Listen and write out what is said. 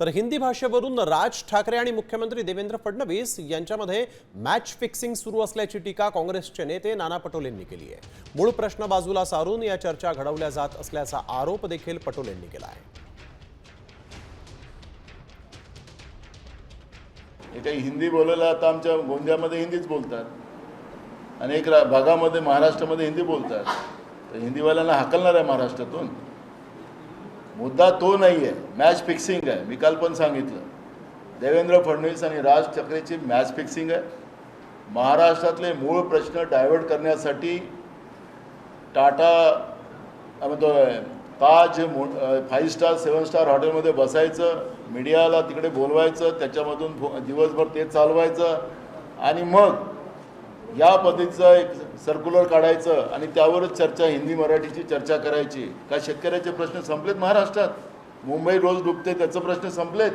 तर हिंदी भाषेवरून राज ठाकरे आणि मुख्यमंत्री देवेंद्र फडणवीस यांच्यामध्ये मॅच फिक्सिंग सुरू असल्याची टीका काँग्रेसचे नेते नाना पटोलेंनी केली आहे. मूळ प्रश्न बाजूला सारून या चर्चा घडवल्या जात असल्याचा आरोप देखील पटोलेंनी केला आहे. काही हिंदी बोलायला आता आमच्या गोंदियामध्ये हिंदीच बोलतात. अनेक भागामध्ये महाराष्ट्रामध्ये हिंदी बोलतात. तर हिंदीवाल्यांना हाकलणार आहे महाराष्ट्रातून. मुद्दा तो नाही आहे मॅच फिक्सिंग आहे. मी काल पण सांगितलं. देवेंद्र फडणवीस आणि राज ठाकरेची मॅच फिक्सिंग आहे. महाराष्ट्रातले मूळ प्रश्न डायव्हर्ट करण्यासाठी टाटा काय Taj five star seven star हॉटेलमध्ये बसायचं. मीडियाला तिकडे बोलवायचं. त्याच्यामधून दिवसभर ते चालवायचं. आणि मग या पद्धतीचं एक सर्क्युलर काढायचं आणि त्यावरच चर्चा हिंदी मराठीची चर्चा करायची. का शेतकऱ्याचे प्रश्न संपलेत महाराष्ट्रात? मुंबई रोज डुबते त्याचं प्रश्न संपलेत.